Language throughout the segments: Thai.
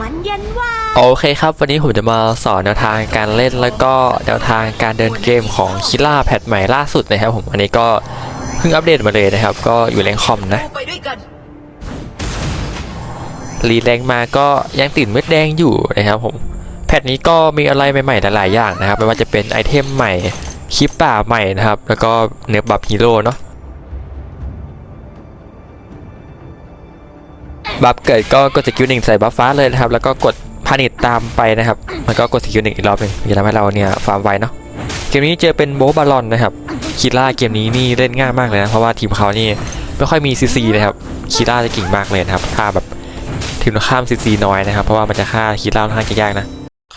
มันยันว่าโอเคครับ วันนี้ผมจะมาสอนแนวทางการเล่นแล้วก็แนวทางการเดินเกมของคิล่าแพทใหม่ล่าสุดนะครับผมอันนี้ก็เพิ่งอัปเดตมาเลยนะครับ ก็อยู่แรงคอมนะไปด้วยกันรีแรงมาก็ยังติดเม็ดแดงอยู่นะครับผมแพทนี้ก็มีอะไรใหม่ๆหลายๆอย่างนะครับไม่ว่าจะเป็นไอเทมใหม่คลิปป่าใหม่นะครับ แล้วก็เนื้อบัฟฮีโร่เนาะ บัฟเกิดก็กดสกิลหนึ่งใส่บัฟฟ้าเลยนะครับ แล้วก็กดพานิตตามไปนะครับ มันก็กดสกิลหนึ่งอีกรอบหนึงจะทำให้เราเนี่ยฟาร์มไวเนาะเกมนี้เจอเป็นโบบาลอนนะครับคีร่าเกมนี้นี่เล่นง่ายมากเลยนะเพราะว่าทีมเขานี่ไม่ค่อยมีซีซีนะครับคีร่าจะเก่งมากเลยนะครับถ้าแบบถึงข้ามซีซีน้อยนะครับ เพราะว่ามันจะฆ่าคิร่าค่อนข้างจะยากนะ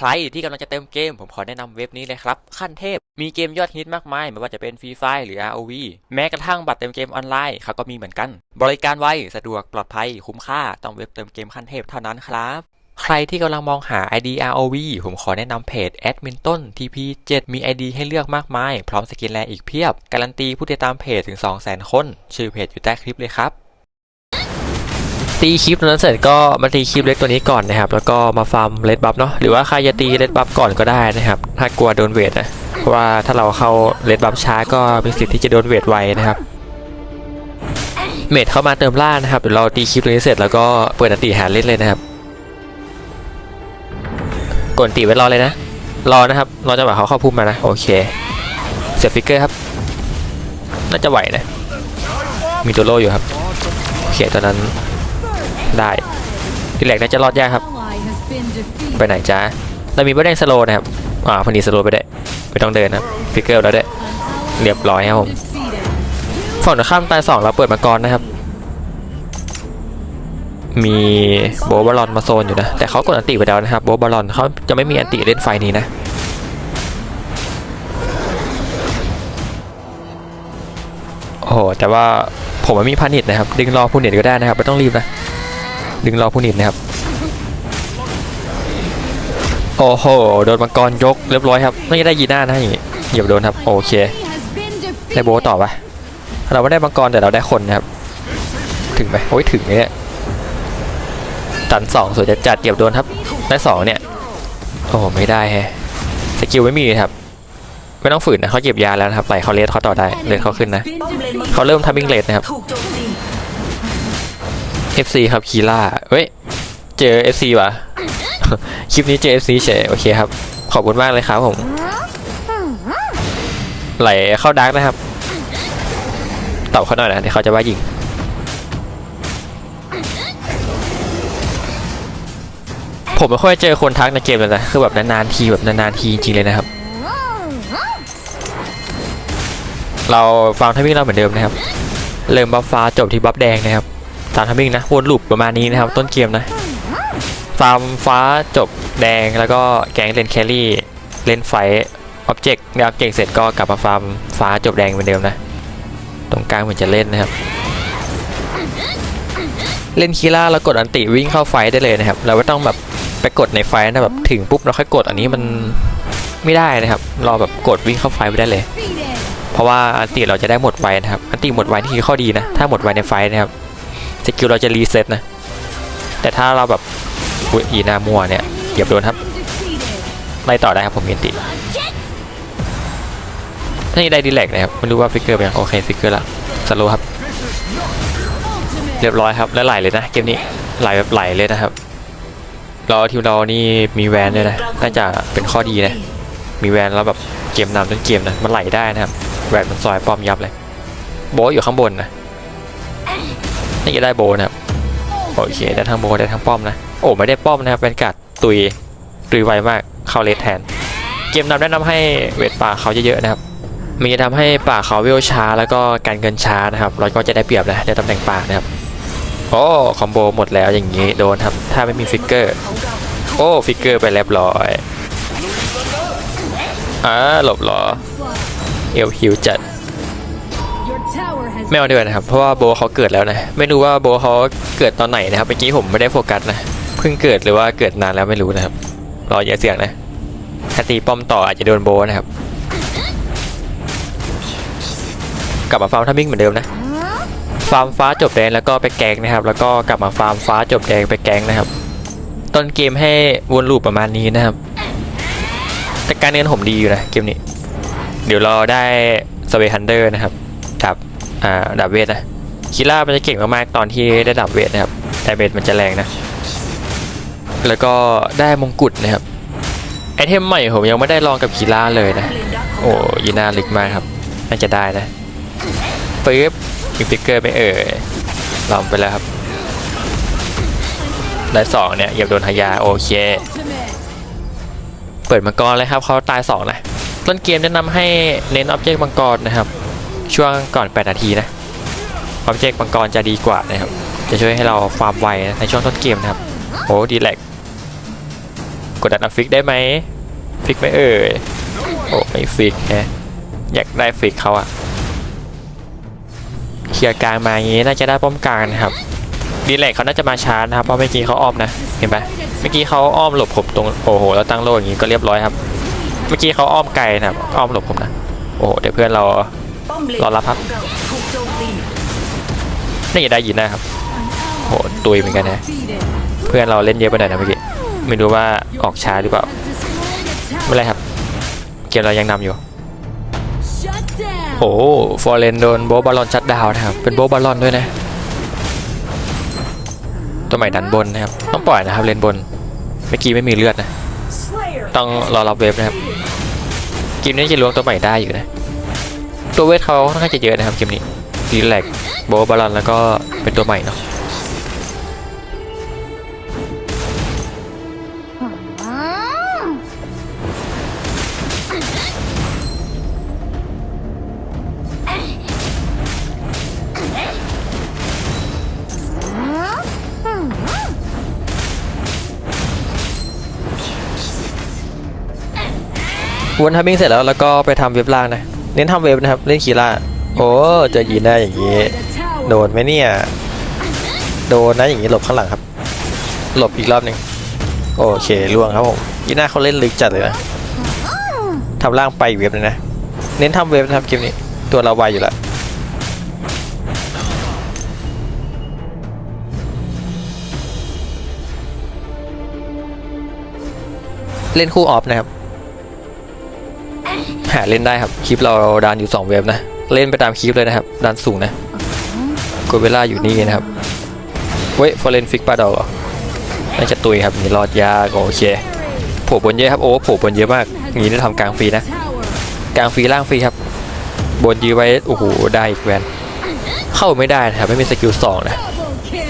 ใครที่กำลังจะเติมเกม ผมขอแนะนำเว็บนี้เลยครับ ขั้นเทพ มีเกมยอดฮิตมากมาย ไม่ว่าจะเป็นฟรีไฟหรือ ROV แม้กระทั่งบัตรเติมเกมออนไลน์เขาก็มีเหมือนกัน บริการไว สะดวกปลอดภัย คุ้มค่า ต้องเว็บเติมเกมขั้นเทพเท่านั้นครับใครที่กำลังมองหา ID ROV ผมขอแนะนำเพจแอดมินต้น TP7 มี ID ให้เลือกมากมาย พร้อมสกินแลอีกเพียบ การันตีผู้ติดตามเพจถึง 200,000 คน ชื่อเพจอยู่ใต้คลิปเลยครับ ตีคลิปนั้นเสร็จก็มาตีคลิปเล็กตัวนี้ก่อนนะครับ แล้วก็มาฟาร์มเลดบัฟเนาะหรือว่าใครจะตีเลดบัฟก่อนก็ได้นะครับ ถ้ากลัวโดนเวทนะเพราะว่าถ้าเราเข้าเลดบัฟช้าก็มีสิทธิ์ที่จะโดนเวทไวนะครับเมดเข้ามาเติมล่านะครับเดี๋ยวเราตีคลิปตัวนี้เสร็จแล้วก็เปิดอันตีหาเล่นเลยนะครับกดตีไว้รอเลยนะ รอนะครับรอจังหวะเขาเข้าพุ่มมานะโอเคเสียฟิกเกอร์ครับ น่าจะไหวนะ มีตัวโล่อยู่ครับโอเคตอนนั้น ได้ทีแรกน่าจะรอดยากครับ ไปไหนจ้าเรามีบัตแดงสโลนะครับอ่าพอดีสโลไปได้ไม่ต้องเดินนะครับฟิกเกอร์แล้วได้เรียบร้อยครับผมฝั่งตรงข้ามตายสองเราเปิดมาก่อนนะครับ มีโบบอลลอนมาโซนอยู่นะ แต่เขากดอันติไปแล้วนะครับโบบอลลอนเขาจะไม่มีอันติเล่นไฟนี้นะโอ้โหแต่ว่าผมไม่มีพานิชนะครับ ดึงรอผู้เน็ตก็ได้นะครับไม่ต้องรีบนะ ดึงรอผู้นิดนะครับ โอ้โห โดนมังกรยกเรียบร้อยครับไม่ได้ยีหน้านะอย่างงี้เหยียบโดนครับ โอเค ได้โบต่อปะเราไม่ได้มังกรแต่เราได้คนนะครับ ถึงไหมโอ้ยถึงเนี่ยตันสองสวยจะจัดเหยียบโดนครับ ได้สองเนี่ย โอ้ไม่ได้แฮะสกิลไม่มีครับไม่ต้องฝืนนะเขาเหยียบยาแล้วนะครับไหลเขาเลสเขาต่อได้เลสเขาขึ้นนะเขาเริ่มทำบิงเลสนะครับ FC ครับคีล่าเฮ้ย เจอ FC ว่ะ คลิปนี้เจอ FC เฉยโอเคครับ ขอบคุณมากเลยครับผม ไหลเข้าดาร์กนะครับตอบเขาหน่อยนะเดี๋ยวเขาจะว่ายิง ผมไม่ค่อยเจอคนทักในเกมเลยนะ คือแบบนานๆทีแบบนานๆทีจริงเลยนะครับ เราฟังทัมมิ่งเราเหมือนเดิมนะครับ เริ่มบัฟฟ้าจบที่บัฟแดงนะครับ ตามทัมมิ่งนะวนลูปประมาณนี้นะครับ ต้นเกมนะฟาร์มฟ้าจบแดงแล้วก็แกงเลนแครี่เล่นไฟออบเจกต์นะครับเก่งเสร็จก็กลับมาฟาร์มฟ้าจบแดงเหมือนเดิมนะ ตรงกลางเหมือนจะเล่นนะครับ เล่นคีล่าแล้วกดอันติวิ่งเข้าไฟได้เลยนะครับ เราไม่ต้องแบบไปกดในไฟนะแบบถึงปุ๊บเราค่อยกดอันนี้มันไม่ได้นะครับรอแบบกดวิ่งเข้าไฟไปได้เลย เพราะว่าอันติเราจะได้หมดไวนะครับอันติหมดไวนี่คือข้อดีนะ ถ้าหมดไวในไฟนะครับ สกิลเราจะรีเซ็ตนะ แต่ถ้าเราแบบอีหนามัวเนี่ยเหยียบโดนครับไล่ต่อได้ครับผมมีอันตินี่ได้ดีแลกนะครับไม่รู้ว่าฟิกเกอร์เป็นยังโอเคฟิกเกอร์ละสโลครับ เรียบร้อยครับแล้วไหลเลยนะเกมนี้ไหลแบบไหลเลยนะครับเราทีมเรานี่มีแวนด้วยนะน่าจะเป็นข้อดีนะมีแวนแล้วแบบเกมนำต้นเกมนะมันไหลได้นะครับแวนมันซอยป้อมยับเลยโบอยู่ข้างบนนะ นี่จะได้โบนะครับโอเคได้ทั้งโบได้ทั้งป้อมนะโอ้ไม่ได้ป้อมนะครับเป็นกัดตุยตุยไวมากเข้าเลสแทน เกมนำแนะนำให้เวทป่าเขาเยอะๆนะครับมีจะทำให้ป่าเขาเวลช้า แล้วก็การเงินช้านะครับเราก็จะได้เปรียบนะในตำแหน่งป่านะครับโอ้คอมโบหมดแล้วอย่างนี้โดนครับถ้าไม่มีฟิกเกอร์โอ้ฟิกเกอร์ไปเรียบร้อยอ่าหลบหรอเอลฮิวจัด ไม่เอาดีกว่านะครับ เพราะว่าโบเขาเกิดแล้วนะ ไม่รู้ว่าโบเขาเกิดตอนไหนนะครับ เมื่อกี้ผมไม่ได้โฟกัสนะ เพิ่งเกิดหรือว่าเกิดนานแล้วไม่รู้นะครับ รออย่าเสี่ยงนะถ้าตีป้อมต่ออาจจะโดนโบนะครับ กลับมาฟาร์มทัมมิ่งเหมือนเดิมนะ ฟาร์มฟ้าจบแดงแล้วก็ไปแกงนะครับ แล้วก็กลับมาฟาร์มฟ้าจบแดงไปแกงนะครับ ต้นเกมให้วนลูปประมาณนี้นะครับ แต่การเงินผมดีอยู่นะเกมนี้ เดี๋ยวรอได้สเวฮันเดอร์นะครับ ดับอ่าดับเวทนะคิล่ามันจะเก่งมากๆตอนที่ได้ดับเวทนะครับแต่เวทมันจะแรงนะ แล้วก็ได้มงกุฎนะครับไอเทมใหม่ผมยังไม่ได้ลองกับคิล่าเลยนะ โอ้ยีน่าลึกมากครับ น่าจะได้นะปึ๊บมีฟิกเกอร์ไม่เอ่ยลองไปแล้วครับได้สองเนี่ยเหยียบโดนหายาโอเค เปิดมังกรเลยครับเขาตายสองนะต้นเกมแนะนำให้เน้นออบเจกต์มังกรนะครับ ช่วงก่อน 8 นาทีนะออบเจกมังกรจะดีกว่านะครับ จะช่วยให้เราฟาร์มไวนะในช่วงต้นเกมนะครับโอ้ดีแลกกดดันฟิกได้ไหมฟิกไม่เอ่ยโอ้ไม่ฟิกฮะอยากได้ฟิกเขาอะเคลียร์กลางมาอย่างงี้น่าจะได้ป้อมกลางนะครับดีแลกเขาน่าจะมาช้านะครับเพราะเมื่อกี้เขาอ้อมนะเห็นปะเมื่อกี้เขาอ้อมหลบผมตรงโอ้โหแล้วตั้งโล่อย่างงี้ก็เรียบร้อยครับ เมื่อกี้เขาอ้อมไกลนะครับอ้อมหลบผมนะโอ้โหเดี๋ยวเพื่อนเรา ป้อมเลนรอรับครับ ของเราถูกโจมตีน่าจะได้ยินนะครับโอ้โหตุยเหมือนกันนะ เพื่อนเราเล่นเยอะไปหน่อยนะเมื่อกี้ ไม่รู้ว่าออกช้าหรือเปล่า ไม่เป็นไรครับ เกมเรายังนำอยู่ โอ้ฟอร์เรนโดนโบบาลอนชัดดาวน์นะครับ เป็นโบบาลอนด้วยนะ ตัวใหม่ดันบนนะครับ ต้องปล่อยนะครับเลนบน เมื่อกี้ไม่มีเลือดนะ ต้องรอรับเวฟนะครับ เกมนี้จะล้วงตัวใหม่ได้อยู่นะ ตัวเวทเขาค่อนข้างจะเยอะนะครับเกมนี้ดีแลกโบบาลอนแล้วก็เป็นตัวใหม่เนาะวนทับบิ้งเสร็จแล้วแล้วก็ไปทำเว็บล่างนะ เน้นทำเว็บนะครับเล่นคีร่าโอ้เจอยีน่าอย่างนี้ โดนไหมเนี่ย โดนนะอย่างนี้หลบข้างหลังครับ หลบอีกรอบหนึ่งโอเคล่วงครับผมยีน่าเขาเล่นลึกจัดเลยนะทำล่างไปเว็บเลยนะ เน้นทำเว็บนะครับเกมนี้ตัวเราไวอยู่แล้วเล่นคู่ออฟนะครับ หาเล่นได้ครับ คลิปเราดันอยู่ 2 เว็บนะ เล่นไปตามคลิปเลยนะครับ ดันสูงนะกดเวล่าอยู่นี่นะครับ เว้ยฟอร์เรนฟิกปลาดอกเหรอน่าจะตุยครับนี่รอดยากโอเคโผล่บนเยอะครับโอ้โผล่บนเยอะมากงนี้ได้ทำกลางฟรีนะ กลางฟรีล่างฟรีครับ บนยื้อไว้โอ้โหได้อีกแวนเข้าไม่ได้นะครับไม่มีสกิลสองนะ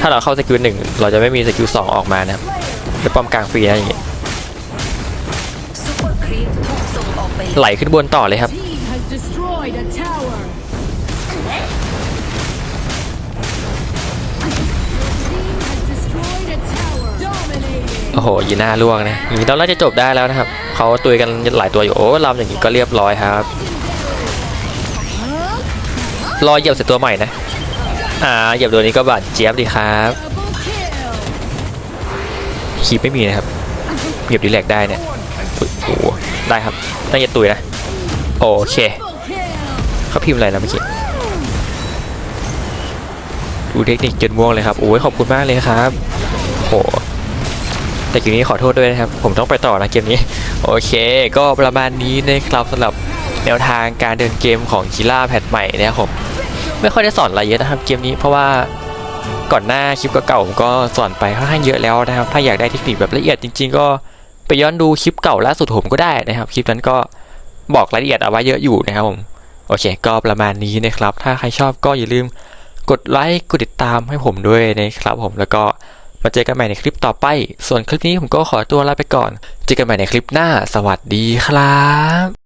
ถ้าเราเข้าสกิลหนึ่งเราจะไม่มีสกิลสองออกมานะครับเดี๋ยวป้อมกลางฟรีนะอย่างงี้ ไปไหลขึ้นบนต่อเลยครับ Team has destroyed a tower. Team has destroyed a tower. Dominating. โอ้โหยีน่าล่วงนะอย่างนี้เราน่าจะจบได้แล้วนะครับเขาตุยกันหลายตัวอยู่โอ้ลำอย่างนี้ก็เรียบร้อยครับ รอเหยียบเสร็จตัวใหม่นะ อ่าเหยียบตัวนี้ก็บาดเจี๊ยบดีครับ Double kill. คีบไม่มีนะครับเหยียบดีแลกได้เนี่ยอุ๊ยโอ้โห ได้ครับน่าจตุยนะ โอเค เขาพิมพ์อะไรนะเมื่อกี้ดูเทคนิคจนม่วงเลยครับ โอ้ยขอบคุณมากเลยครับโอ้แต่เกมนี้ขอโทษด้วยนะครับ ผมต้องไปต่อนะเกมนี้ โอเค ก็ประมาณนี้นะครับสำหรับแนวทางการเดินเกมของคิล่าแพทใหม่นะครับผมไม่ค่อยได้สอนอะไรเยอะนะครับเกมนี้เพราะว่าก่อนหน้าคลิปเก่าๆผมก็สอนไปค่อนข้างเยอะแล้วนะครับ ถ้าอยากได้เทคนิคแบบละเอียดจริง ๆ ก็ ไปย้อนดูคลิปเก่าล่าสุดผมก็ได้นะครับ คลิปนั้นก็บอกรายละเอียดเอาไว้เยอะอยู่นะครับผม โอเค ก็ประมาณนี้นะครับ ถ้าใครชอบก็อย่าลืมกดไลค์กดติดตามให้ผมด้วยนะครับผมแล้วก็มาเจอกันใหม่ในคลิปต่อไป ส่วนคลิปนี้ผมก็ขอตัวลาไปก่อน เจอกันใหม่ในคลิปหน้า สวัสดีครับ